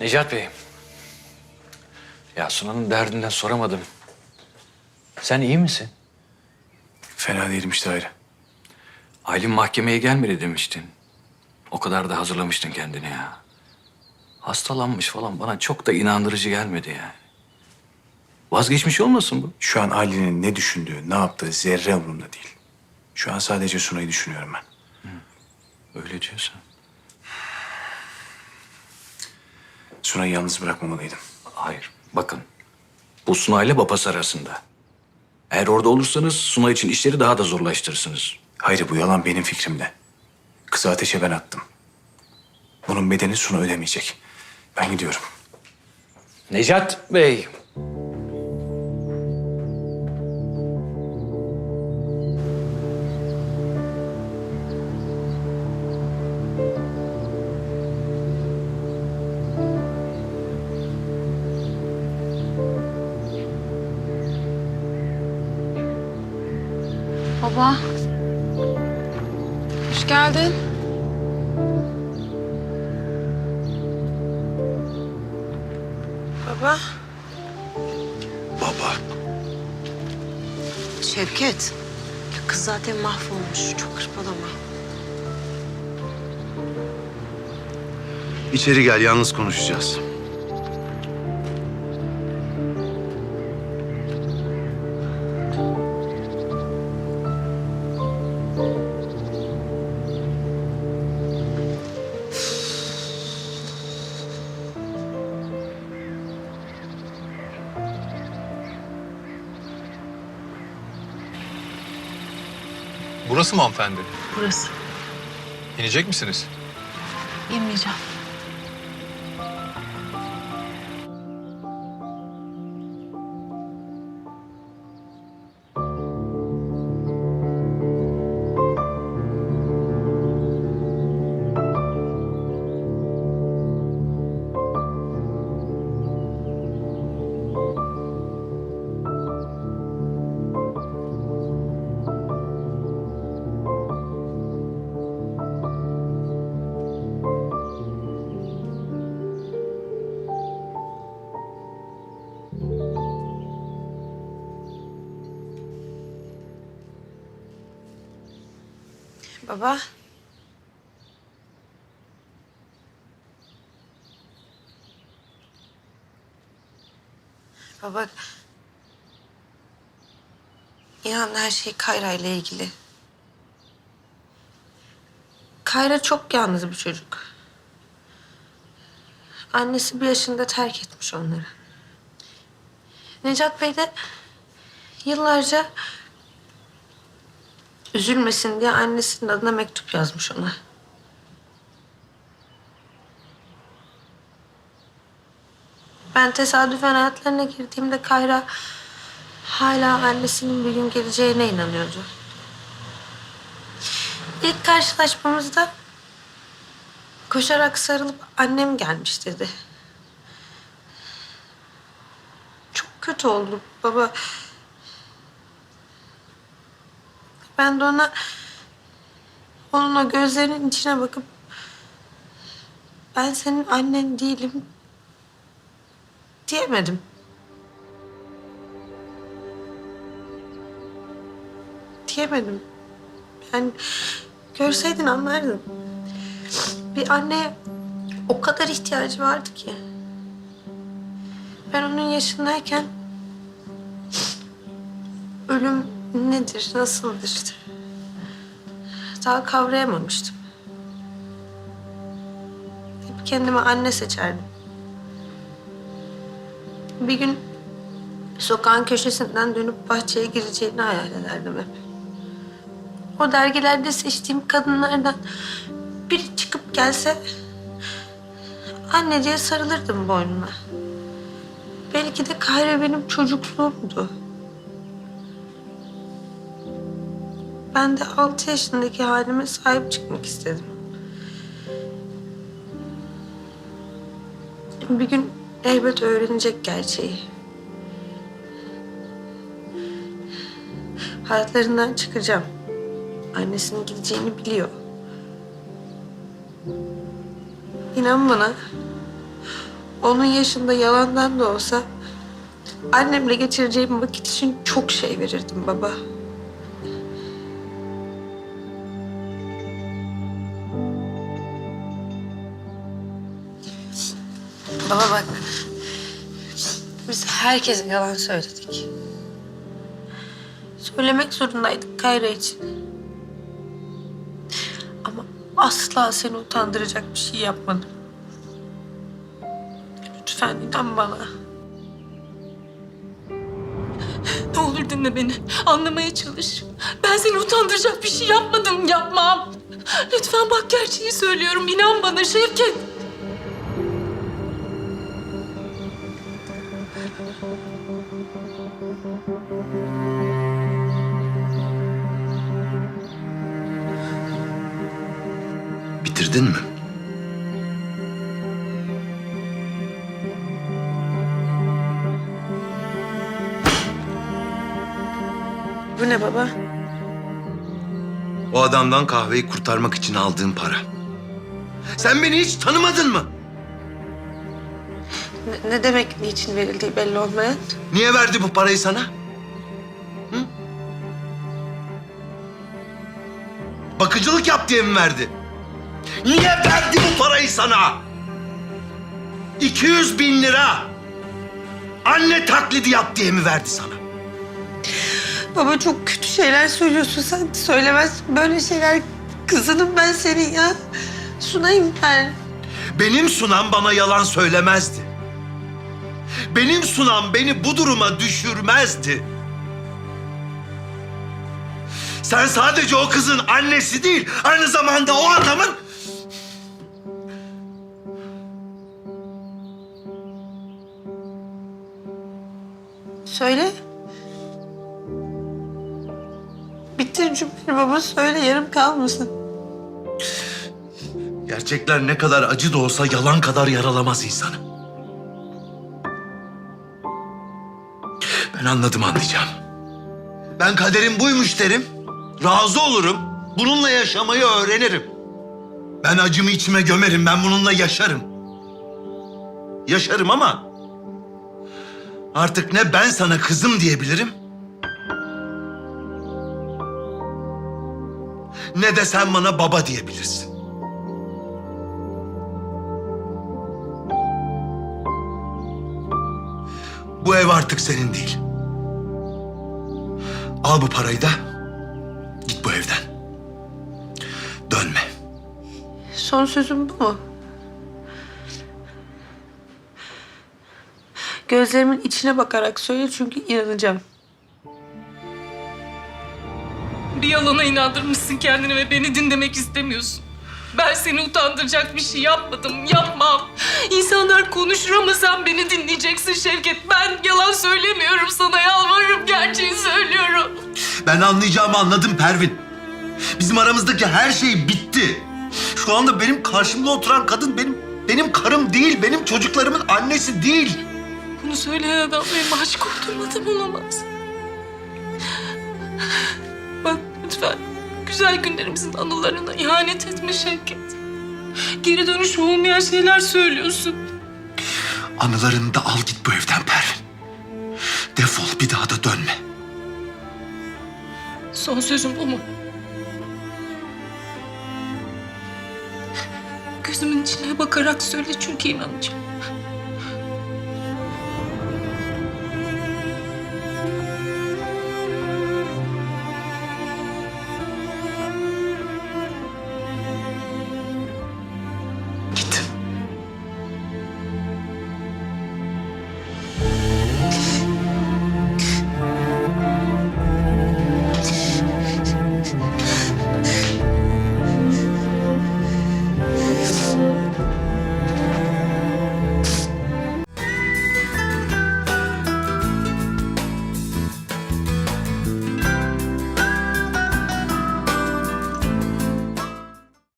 Necat Bey. Ya Sunan'ın derdinden soramadım. Sen iyi misin? Fena değilim işte ayrı. Aylin mahkemeye gelmedi demiştin. O kadar da hazırlamıştın kendini ya. Hastalanmış falan bana çok da inandırıcı gelmedi yani. Vazgeçmiş olmasın bu? Şu an Ali'nin ne düşündüğü, ne yaptığı zerre umurumda değil. Şu an sadece Sunay'ı düşünüyorum ben. Öyle diyorsan. Sunay'ı yalnız bırakmamalıydım. Hayır. Bakın. Bu Suna ile babası arasında. Eğer orada olursanız Suna için işleri daha da zorlaştırırsınız. Hayır bu yalan benim fikrimde. Kızı ateşe ben attım. Bunun bedeni Suna ödemeyecek. Ben gidiyorum. Necat Bey. Baba. Hoş geldin. Baba. Baba. Şevket. Kız zaten mahvolmuş. Çok hırpalama. İçeri gel, yalnız konuşacağız. Burası mı hanımefendi? Burası. İnecek misiniz? Yemeyeceğim. Baba. Baba. İnan her şey Kayra ile ilgili. Kayra çok yalnız bir çocuk. Annesi bir yaşında terk etmiş onları. Necat Bey de yıllarca Üzülmesin diye annesinin adına mektup yazmış ona. Ben tesadüfen hayatlarına girdiğimde Kayra hala annesinin bir gün geleceğine inanıyordu. İlk karşılaşmamızda koşarak sarılıp annem gelmiş dedi. Çok kötü oldu baba. Ben de ona onun o gözlerinin içine bakıp ben senin annen değilim diyemedim. Diyemedim. Yani görseydin anlardın. Bir anneye o kadar ihtiyacı vardı ki. Ben onun yaşındayken ölüm nedir, nasıldır daha kavrayamamıştım. Hep kendime anne seçerdim. Bir gün sokağın köşesinden dönüp bahçeye gireceğini hayal ederdim hep. O dergilerde seçtiğim kadınlardan biri çıkıp gelse anne diye sarılırdım boynuna. Belki de Kayra benim çocukluğumdu. Ben de altı yaşındaki halime sahip çıkmak istedim. Bir gün elbet öğrenecek gerçeği. Hayatlarından çıkacağım. Annesinin gideceğini biliyor. İnan bana. Onun yaşında yalandan da olsa annemle geçireceğim vakit için çok şey verirdim baba. Herkese yalan söyledik. Söylemek zorundaydık Kayra için. Ama asla seni utandıracak bir şey yapmadım. Lütfen inan bana. Ne olur dinle beni. Anlamaya çalış. Ben seni utandıracak bir şey yapmadım. Yapmam. Lütfen bak gerçeği söylüyorum. İnan bana Şevket. Bitirdin mi? Bu ne baba? O adamdan kahveyi kurtarmak için aldığın para. Sen beni hiç tanımadın mı? Ne, ne demek niçin verildiği belli olmayan? Niye verdi bu parayı sana? Hı? Bakıcılık yap diye mi verdi? Niye verdi bu parayı sana? 200 bin lira. Anne taklidi yap diye mi verdi sana? Baba çok kötü şeyler söylüyorsun sen. Söylemez böyle şeyler. Kızınım ben senin ya. Sunayım ben. Benim sunam bana yalan söylemezdi. Benim sunam beni bu duruma düşürmezdi. Sen sadece o kızın annesi değil, aynı zamanda o adamın... Söyle. Bitir cümleyi baba söyle yarım kalmasın. Gerçekler ne kadar acı da olsa yalan kadar yaralamaz insanı. Ben anladım anlayacağım. Ben kaderim buymuş derim. Razı olurum. Bununla yaşamayı öğrenirim. Ben acımı içime gömerim. Ben bununla yaşarım. Yaşarım ama artık ne ben sana kızım diyebilirim ne de sen bana baba diyebilirsin. Bu ev artık senin değil. Al bu parayı da git bu evden. Dönme. Son sözüm bu mu? Gözlerimin içine bakarak söyle çünkü inanacağım. Bir yalana inandırmışsın kendini ve beni dinlemek istemiyorsun. Ben seni utandıracak bir şey yapmadım, yapmam. İnsanlar konuşur ama sen beni dinleyeceksin Şevket. Ben yalan söylemiyorum sana, yalvarırım, gerçeği söylüyorum. Ben anlayacağımı anladım Pervin. Bizim aramızdaki her şey bitti. Şu anda benim karşımda oturan kadın benim benim karım değil, benim çocuklarımın annesi değil. Bunu söyleyen adam benim aşık olduğum adam olamaz. Bak lütfen güzel günlerimizin anılarına ihanet etme Şevket. Geri dönüş olmayan şeyler söylüyorsun. Anılarını da al git bu evden Pervin. Defol bir daha da dönme. Son sözüm bu mu? Gözümün içine bakarak söyle çünkü inanacağım.